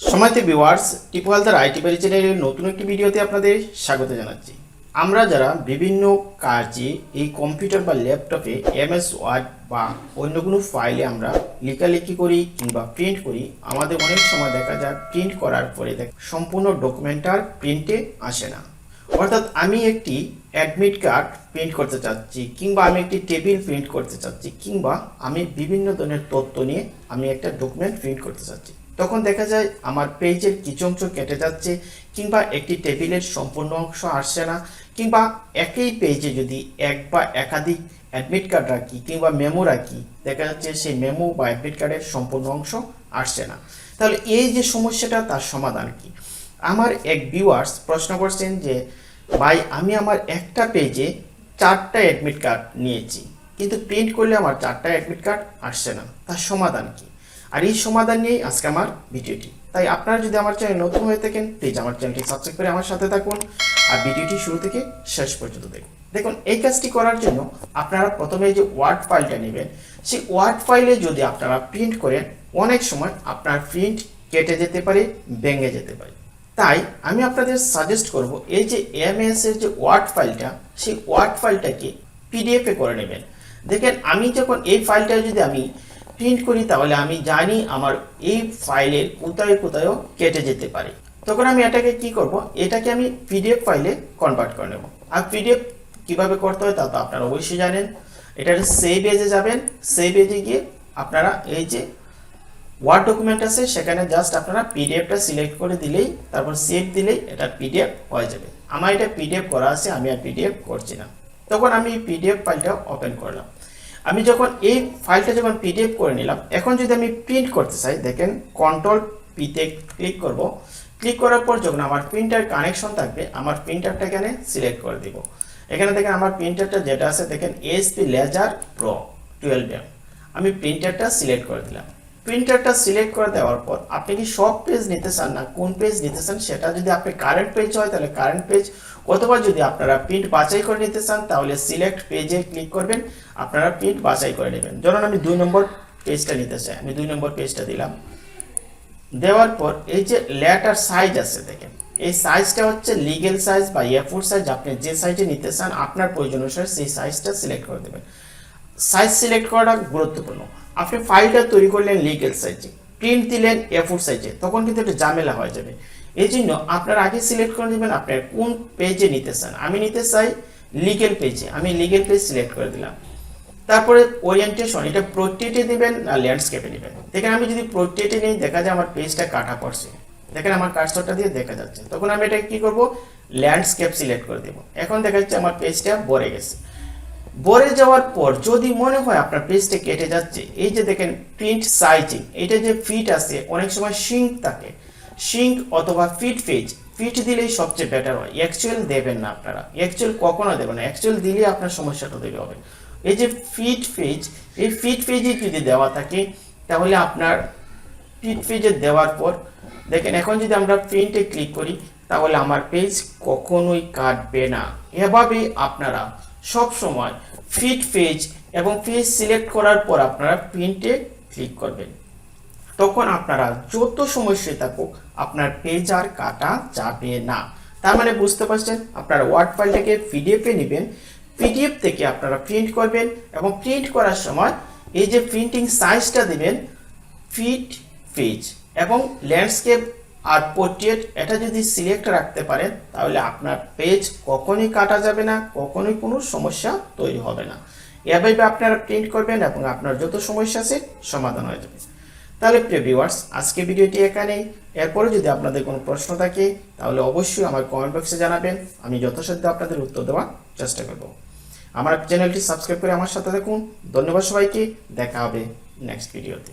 সময়তে viewers Tipu Haldar IT বাড়ি চ্যানেলের নতুন একটি ভিডিওতে আপনাদের স্বাগত জানাচ্ছি। আমরা যারা বিভিন্ন কাজে এই কম্পিউটার বা ল্যাপটপে এমএস, ওয়ার্ড বা অন্য কোনো ফাইলে আমরা লেখালেখি করি কিংবা প্রিন্ট করি, আমাদের অনেক সময় দেখা যায় প্রিন্ট করার পরে দেখ, সম্পূর্ণ ডকুমেন্ট আর প্রিন্টে আসে না। অর্থাৎ আমি একটি অ্যাডমিট কার্ড প্রিন্ট করতে চাচ্ছি কিংবা আমি একটি টেবিল প্রিন্ট করতে চাচ্ছি কিংবা আমি বিভিন্ন ধরনের তথ্য নিয়ে আমি একটা ডকুমেন্ট প্রিন্ট করতে চাচ্ছি। তখন দেখা যায় আমার পেজের কিছু অংশ কেটে যাচ্ছে, কিংবা একটি টেবিলের সম্পূর্ণ অংশ আসছে না, কিংবা একই পেজে যদি এক বা একাধিক অ্যাডমিট কার্ড রাখি, কিংবা মেমো রাখি, দেখা যাচ্ছে সেই মেমো বা অ্যাডমিট কার্ডের সম্পূর্ণ অংশ আসছে না। তাহলে এই যে সমস্যাটা, তার সমাধান কি? আমার এক ভিউয়ার্স প্রশ্ন করছেন যে, ভাই, আমি আমার একটা পেজে চারটা অ্যাডমিট কার্ড নিয়েছি, কিন্তু প্রিন্ট করলে আমার চারটা অ্যাডমিট কার্ড আসছে না। তার সমাধান কি? আর এই সমাধান নিয়েই আজকে আমার ভিডিওটি। তাই আপনারা যদি আমার চ্যানেল নতুন হয়ে থাকেন প্লিজ আমার চ্যানেলটি সাবস্ক্রাইব করে আমার সাথে থাকুন আর ভিডিওটি শুরু থেকে শেষ পর্যন্ত দেখুন। দেখুন, এই কাজটি করার জন্য আপনারা প্রথমে যে ওয়ার্ড ফাইলটা নেবেন, সেই ওয়ার্ড ফাইলে যদি আপনারা প্রিন্ট করেন, অনেক সময় আপনার প্রিন্ট কেটে যেতে পারে, ভেঙে যেতে পারে। তাই আমি আপনাদের সাজেস্ট করব, এই যে এমএস এর যে ওয়ার্ড ফাইলটা সেই ওয়ার্ড ফাইলটাকে পিডিএফে করে নেবেন। দেখেন, আমি যখন এই ফাইলটা যদি আমি প্রিন্ট করি, তাহলে আমি জানি আমার এই ফাইলের কোথায় কোথায়ও কেটে যেতে পারে। তখন আমি এটাকে কি করব? এটাকে আমি পিডিএফ ফাইলে কনভার্ট করে নেব। আর পিডিএফ কীভাবে করতে হয় তা তো আপনারা অবশ্যই জানেন। এটা সেভ এজে যাবেন। সেভ এজে গিয়ে আপনারা এই যে ওয়ার্ড ডকুমেন্ট আছে, সেখানে জাস্ট আপনারা পিডিএফটা সিলেক্ট করে দিলেই, তারপর সেভ দিলেই এটা পিডিএফ হয়ে যাবে। আমার এটা পিডিএফ করা আছে, আমি আর পিডিএফ করছি না। তখন আমি পিডিএফ ফাইলটা ওপেন করলাম। আমি যখন এই ফাইলটা যখন পিডিএফ করে নিলাম, এখন যদি আমি প্রিন্ট করতে চাই, দেখেন কন্ট্রোল পিতে ক্লিক করব। ক্লিক করার পর যখন আমার প্রিন্টার কানেকশন থাকবে, আমার প্রিন্টারটা এখানে সিলেক্ট করে দিব। এখানে দেখেন আমার প্রিন্টারটা যেটা আছে, দেখেন SP laser pro twelve M আমি প্রিন্টারটা সিলেক্ট করে দিলাম। প্রিন্টারটা সিলেক্ট করে দেওয়ার পর আপনি কি সব পেজ নিতে চান না? কোন পেজ নিতে চান সেটা যদি আপনি কারেন্ট পেজ হয়, তাহলে কারেন্ট পেজ অথবা যদি আপনারা প্রিন্ট বাছাই করে নিতে চান, তাহলে সিলেক্ট পেজে ক্লিক করবেন, আপনারা প্রিন্ট বাছাই করে নেবেন। ধরুন আমি দুই নম্বর পেজটা নিতে চাই, আমি দুই নম্বর পেজটা দিলাম। দেওয়ার পর এই যে লেটার সাইজ আছে, দেখেন, এই সাইজটা হচ্ছে লিগেল সাইজ বা এফোর সাইজ আপনি যে সাইজে নিতে চান, আপনার প্রয়োজন অনুসারে সেই সাইজটা সিলেক্ট করে দেবেন। সাইজ সিলেক্ট করাটা গুরুত্বপূর্ণ। আপনি ফাইলটা তৈরি করলেন লিগেল সাইজে প্রিন্ট দিলেন এফোর সাইজে তখন কিন্তু একটা ঝামেলা হয়ে যাবে। এই জন্য আপনার আগে সিলেক্ট করে নেবেন আপনার কোন পেজে নিতে চান। আমি নিতে চাই লিগেল পেজে আমি লিগেল পেজ সিলেক্ট করে দিলাম। তারপরে ওরিয়েন্টেশন এটা প্রোট্রেটে দিবেন না ল্যান্ডস্কেপে নেবেন দেখেন আমি যদি প্রোট্রেটে নিই, দেখা যায় আমার পেজটা কাটা পড়ছে। দেখেন আমার কার্সরটা দিয়ে দেখা যাচ্ছে। তখন আমি এটা কি করব? ল্যান্ডস্কেপ সিলেক্ট করে দেবো। এখন দেখা যাচ্ছে আমার পেজটা ভরে গেছে। ভরে যাওয়ার পর যদি মনে হয় আপনার পেজটা কেটে যাচ্ছে, এই যে দেখেন প্রিন্ট সাইজিং এটা যে ফিট আছে, অনেক সময় সিঙ্ক থাকে। সিঙ্ক অথবা ফিট পেজ ফিট দিলেই সবচেয়ে বেটার হয়। অ্যাকচুয়াল দেবেন না আপনারা। অ্যাকচুয়াল কখনো দেবেন না। অ্যাকচুয়াল দিলে আপনার সমস্যাটা তৈরি হবে। এই যে ফিট পেজ এই ফিট পেজে যদি দেওয়া থাকে, তাহলে আপনার ফিট পেজে দেওয়ার পর, দেখেন এখন যদি আমরা প্রিন্টে ক্লিক করি, তাহলে আমার পেজ কখনোই কাটবে না। এভাবেই আপনারা সব সময় ফিট পেজ এবং পেজ সিলেক্ট করার পর আপনারা প্রিন্টে ক্লিক করবেন। তখন আপনারা যত সমস্যা থাকুক, আপনার পেজ আর কাটা যাবে না। তার মানে বুঝতে পারছেন? আপনারা ওয়ার্ড ফাইলটাকে পিডিএফে নেবেন পিডিএফ থেকে আপনারা প্রিন্ট করবেন এবং প্রিন্ট করার সময় এই যে প্রিন্টিং সাইজটা দেবেন ফিট পেজ এবং ল্যান্ডস্কেপ আর পোর্ট্রেট এটা যদি সিলেক্ট রাখতে পারেন, তাহলে আপনার পেজ কখনোই কাটা যাবে না, কখনোই কোনো সমস্যা তৈরি হবে না। এভাবে আপনারা প্রিন্ট করবেন এবং আপনার যত সমস্যা আছে সমাধান হয়ে যাবে। তাহলে প্রিয় ভিউয়ার্স আজকে ভিডিওটি এখানেই। এরপরে যদি আপনাদের কোনো প্রশ্ন থাকে, তাহলে অবশ্যই আমার কমেন্ট বক্সে জানাবেন। আমি যথাসাধ্য আপনাদের উত্তর দেওয়ার চেষ্টা করব। আমার চ্যানেলটি সাবস্ক্রাইব করে আমার সাথে থাকুন। ধন্যবাদ সবাইকে। দেখা হবে নেক্সট ভিডিওতে